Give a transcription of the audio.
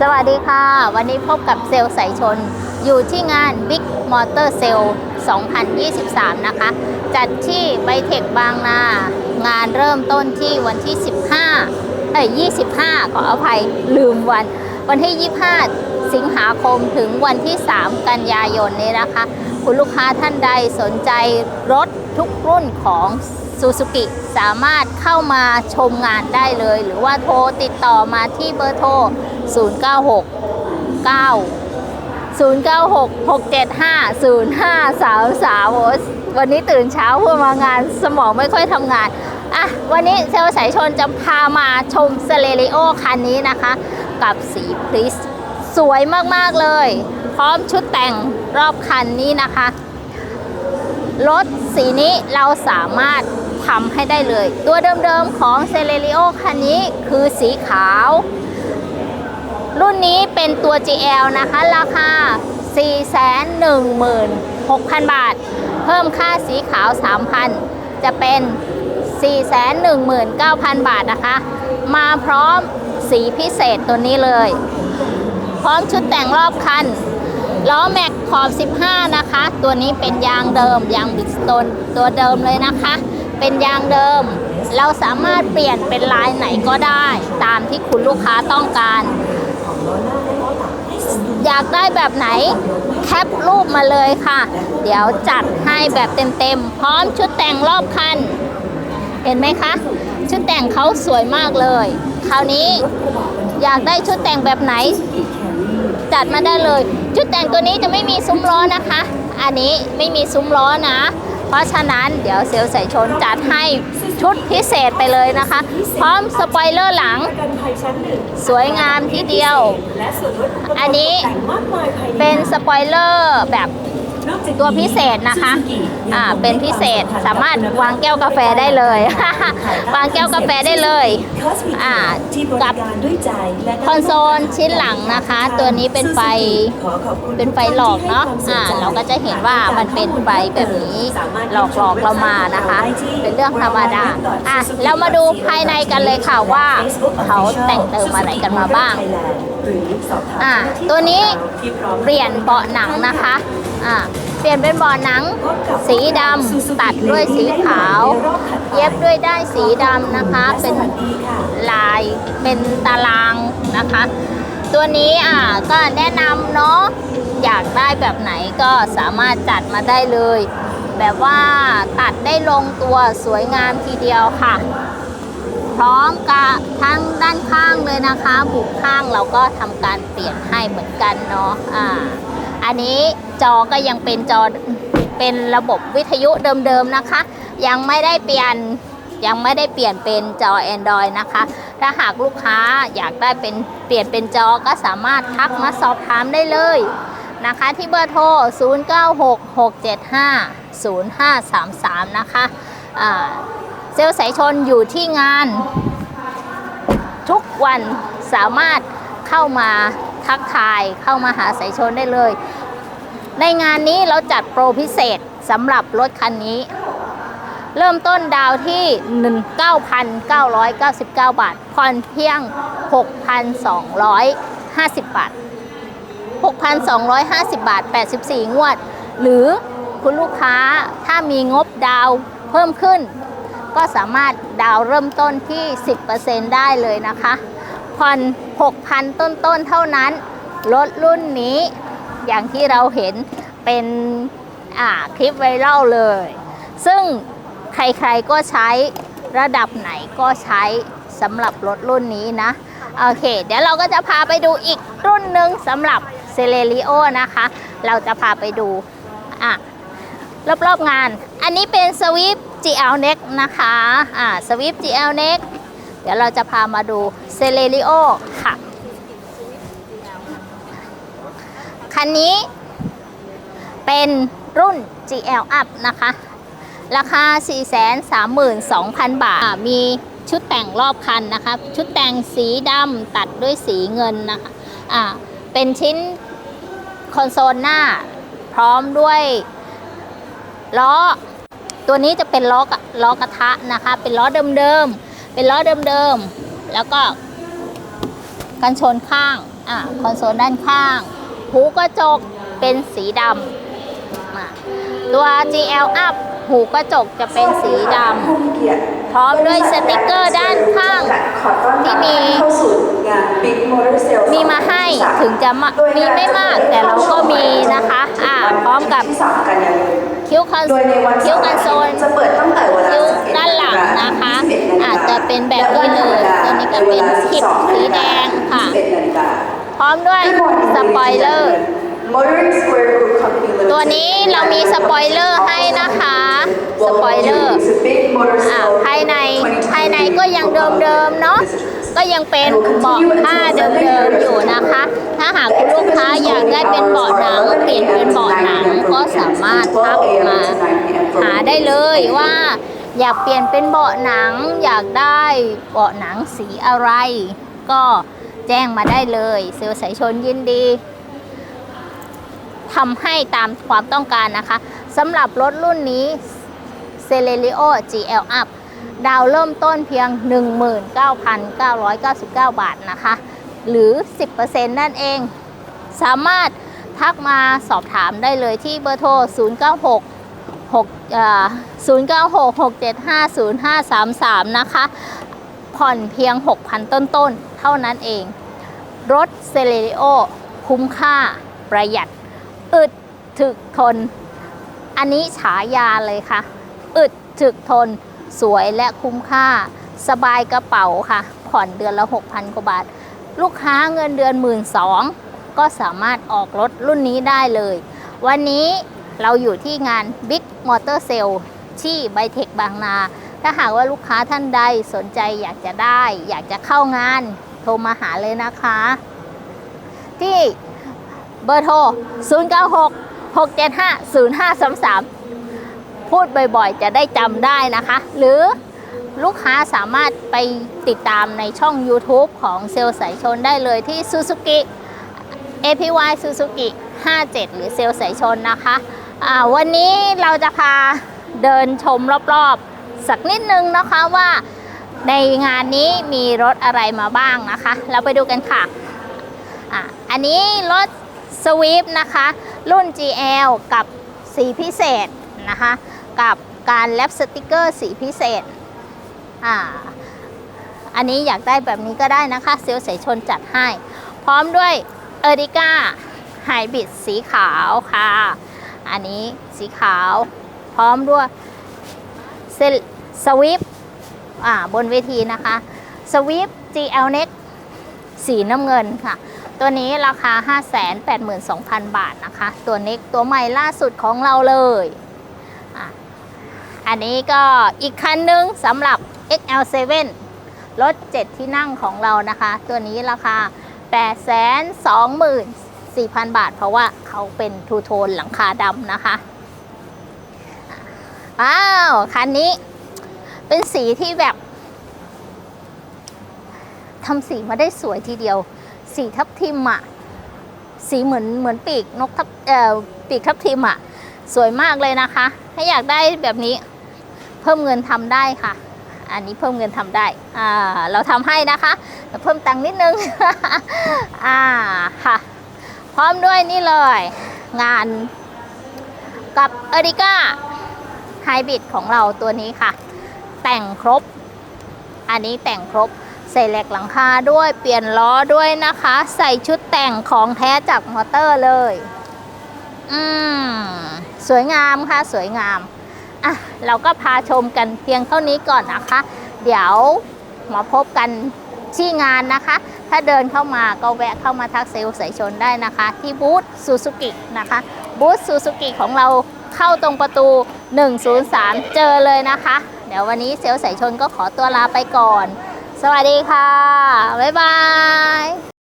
สวัสดีค่ะ วันนี้พบกับเซลล์สายชน อยู่ที่งาน Big Motor Sale 2023 นะคะ จัดที่ไบเทคบางนา งานเริ่มต้นที่วันที่ 15 เอ้ย 25 ขออภัยลืมวัน วันที่ 25 สิงหาคมถึงวันที่ 3 กันยายนนี้นะคะ คุณลูกค้าท่านใดสนใจรถทุกรุ่นของ ซูซูกิสามารถเข้ามาชมงานได้เลย หรือว่าโทรติดต่อมาที่เบอร์โทร 096 9 096 675 0533โอ้วันนี้ตื่นเช้าเพื่อมางานสมองไม่ค่อยทำงาน อะ วันนี้เซลล์สายชนจะพามาชมเซเลริโอคันนี้นะคะ กับสีพริสสวยมาก ๆ เลย พร้อมชุดแต่งรอบคันนี้นะคะ รถสีนี้เราสามารถ ทำให้ได้เลย ตัวเดิมๆของเซเลริโอคันนี้คือสีขาว รุ่นนี้เป็นตัว GL นะคะ ราคา 416,000 บาท เพิ่มค่าสีขาว 3,000 จะเป็น 419,000 บาทนะคะ มาพร้อมสีพิเศษตัวนี้เลย พร้อมชุดแต่งรอบคันล้อแม็กขอบ 15 นะคะ ตัวนี้เป็นยางเดิม ยางบิดสโตนตัวเดิมเลยนะคะ เป็นยางเดิม เราสามารถเปลี่ยนเป็นลายไหนก็ได้ ตามที่คุณลูกค้าต้องการ อยากได้แบบไหนแคปรูปมาเลยค่ะ เดี๋ยวจัดให้แบบเต็มๆ พร้อมชุดแต่งรอบคัน เห็นไหมคะ ชุดแต่งเขาสวยมากเลย คราวนี้อยากได้ชุดแต่งแบบไหน จัดมาได้เลย ชุดแต่งตัวนี้จะไม่มีซุ้มล้อนะคะ อันนี้ไม่มีซุ้มล้อนะ เพราะฉะนั้นเดี๋ยวเซลล์สายชนจัดให้ชุดพิเศษไปเลยนะคะ พร้อมสปอยเลอร์หลัง สวยงามทีเดียว อันนี้เป็นสปอยเลอร์แบบ ตัวพิเศษนะคะ Suzuki อ่า เป็นพิเศษสามารถวางแก้วกาแฟได้เลย วางแก้วกาแฟได้เลย อ่าที่บริกับการด้วยใจและคอนโซลชิ้นหลังนะคะ ตัวนี้เป็นไฟขอขอบคุณเป็นไฟหลอกเนาะ อ่า เราก็จะเห็นว่ามันเป็นไฟแบบนี้หลอกหลอกๆเรามานะคะ เป็นเรื่องธรรมดา อะ เรามาดูภายในกันเลยค่ะว่าเขาแต่งเติมอะไรกันมาบ้างหรือสอบถามอ่าที่ตัวนี้ที่พร้อมเปลี่ยนเบาะหนังนะคะ อ่าเปลี่ยนเป็นบาะหนัง สีดำตัดด้วยสีขาว เย็บด้วยได้สีดำนะคะ เป็นลายเป็นตารางนะคะ ตัวนี้อ่าก็แนะนำเนาะอยากได้แบบไหนก็สามารถจัดมาได้เลย แบบว่าตัดได้ลงตัวสวยงามทีเดียวค่ะ พร้อมกับทั้งด้านข้างเลยนะคะ บุกข้างเราก็ทำการเปลี่ยนให้เหมือนกันเนาะอ่าอันนี้ จอก็ยังเป็นจอเป็นระบบวิทยุเดิมๆนะคะ ยังไม่ได้เปลี่ยนยังไม่ได้เปลี่ยนเป็นจอ Android นะคะ ถ้าหากลูกค้าอยากได้เป็นเปลี่ยนเป็นจอก็สามารถทักมาสอบถามได้เลยนะคะที่เบอร์โทร 0966750533 นะคะอ่าเซลล์สายชนอยู่ที่งานทุกวันสามารถเข้ามาทักทายเข้ามาหาสายชนได้เลย ในงานนี้เราจัดโปรพิเศษสำหรับรถคันนี้ เริ่มต้นดาวที่ 19,999 บาท ผ่อนเพียง 6,250 บาท 6,250 บาท 84 งวด หรือคุณลูกค้าถ้ามีงบดาวเพิ่มขึ้น ก็สามารถดาวเริ่มต้นที่ 10%ได้เลยนะคะ ผ่อน 6,000 ต้นๆเท่านั้น รถรุ่นนี้ อย่างที่เราเห็นเป็นคลิปไวรัลเลย ซึ่งใครๆก็ใช้ระดับไหนก็ใช้สำหรับรถรุ่นนี้นะ โอเค เดี๋ยวเราก็จะพาไปดูอีกรุ่นหนึ่งสำหรับเซเลริโอนะคะ เราจะพาไปดูอะรอบๆงาน อันนี้เป็นสวิฟ GL Next นะคะอ่าสวิฟ GL Next เดี๋ยวเราจะพามาดูเซเลริโอ คันนี้เป็นรุ่น GL Up นะคะ ราคา 432,000 บาทอ่ามีชุดแต่งรอบคันนะคะ ชุดแต่งสีดำตัดด้วยสีเงินนะคะอ่าเป็นชิ้นคอนโซลหน้า พร้อมด้วยล้อ ตัวนี้จะเป็นล้อกะล้อกระทะนะคะ เป็นล้อเดิมๆ เป็นล้อเดิมๆ แล้วก็กันชนข้าง อ่า คอนโซลด้านข้าง หูกระจกเป็นสีดำตัว GL Up หูกระจกจะเป็นสีดำพร้อมด้วยสติกเกอร์ด้านข้างที่มีมีมาให้ถึงจะมีไม่มากแต่เราก็มีนะคะ อ่า พร้อมกับที่3กันยายนคิ้วคอนโดยในวันคิ้วกันโซนจะเปิดตั้งแต่วลาคิ้วด้านหลังนะคะ อาจจะเป็นแบบนี้เลยตัวนี้ก็เป็นหิบสีแดงค่ะ พร้อมด้วยสปอยเลอร์ Motoring Square Group Company Limited ตัวนี้เรามีสปอยเลอร์ให้นะคะ สปอยเลอร์ Welcome you to Big Motor อ่า Sales ภายในภายในก็ยังเดิมๆเนาะก็ยังเป็นเบาะผ้าเดิมๆอยู่นะคะ ถ้าหากคุณลูกค้าอยากได้เป็นเบาะหนังเปลี่ยนเป็นเบาะหนังก็สามารถทักมาหาได้เลยว่า อยากเปลี่ยนเป็นเบาะหนัง อยากได้เบาะหนังสีอะไร ก็แจ้งมาได้เลยเซลล์สายชนยินดี ทำให้ตามความต้องการนะคะสำหรับรถรุ่นนี้ c e l e r i o GL Up ดาวเริ่มต้นเพียง 19,999 บาทนะคะ หรือ 10%นั่นเอง สามารถทักมาสอบถามได้เลยที่เบอร์โทร 096 6เอ่อ096 675 0533 นะคะ ผ่อนเพียง 6,000 ต้น ๆ เท่านั้นเอง รถเซเลริโอคุ้มค่าประหยัด อึดถึกทน อันนี้ฉายาเลยค่ะ อึดถึกทน สวยและคุ้มค่า สบายกระเป๋าค่ะ ผ่อนเดือนละ 6,000กว่าบาท ลูกค้าเงินเดือน 1 2ื่นก็สามารถออกรถรุ่นนี้ได้เลย วันนี้เราอยู่ที่งาน Big Motor Sale ที่ไบเทคบางนา ถ้าหากว่าลูกค้าท่านใดสนใจอยากจะได้ อยากจะเข้างาน โทรมาหาเลยนะคะ ที่ เบอร์โทร 096 675 0533 พูดบ่อยๆ จะได้จำได้นะคะ หรือลูกค้าสามารถไปติดตามในช่อง YouTube ของเซลล์สายชนได้เลยที่ Suzuki APY Suzuki 57 หรือเซลล์สายชนนะคะอ่าวันนี้เราจะพาเดินชมรอบๆ สักนิดนึงนะคะว่าในงานนี้มีรถอะไรมาบ้างนะคะ เราไปดูกันค่ะ อะ อันนี้รถ สวีปนะคะ รุ่น GL กับสีพิเศษนะคะ กับการแลปสติกเกอร์สีพิเศษ อ่า อันนี้อยากได้แบบนี้ก็ได้นะคะ เซลล์สายชนจัดให้ พร้อมด้วยเอริก้าไฮบริดสีขาวค่ะ อันนี้สีขาว พร้อมด้วยสวิปอ่าบนเวทีนะคะสวิป GL Next สีน้ำเงินค่ะ ตัวนี้ราคา 582,000 บาทนะคะ ตัวน็กตัวใหม่ล่าสุดของเราเลยออันนี้ก็อีกคันหนึงสำหรับ XL7 รถ 7 ที่นั่งของเรานะคะ ตัวนี้ราคา 824,000 บาท เพราะว่าเขาเป็นทูโทนหลังคาดำนะคะอ้าว คันนี้เป็นสีที่แบบทำสีมาได้สวยทีเดียว สีทับทิมอะสีเหมือนเหมือนปีกนกทับเอ่อปีกทับทิมอะสวยมากเลยนะคะ ถ้าอยากได้แบบนี้ เพิ่มเงินทำได้ค่ะ อันนี้เพิ่มเงินทำได้อ่าเราทำให้นะคะเพิ่มตังค์นิดนึงอ่าค่ะพร้อมด้วยนี่เลย งานกับเอริก้าไฮบริดของเราตัวนี้ค่ะ แต่งครบ อันนี้แต่งครบ ใส่เหล็กหลังคาด้วยเปลี่ยนล้อด้วยนะคะ ใส่ชุดแต่งของแท้จากมอเตอร์เลย อืม สวยงามค่ะ สวยงาม อะ เราก็พาชมกันเพียงเท่านี้ก่อนนะคะ เดี๋ยวมาพบกันที่งานนะคะ ถ้าเดินเข้ามาก็แวะเข้ามาทักเซลล์สายชนได้นะคะ ที่บูธซูซูกินะคะ บูธซูซูกิของเราเข้าตรงประตู 103 เจอเลยนะคะ เดี๋ยววันนี้เซลล์สายชนก็ขอตัวลาไปก่อน สวัสดีค่ะ บ๊ายบาย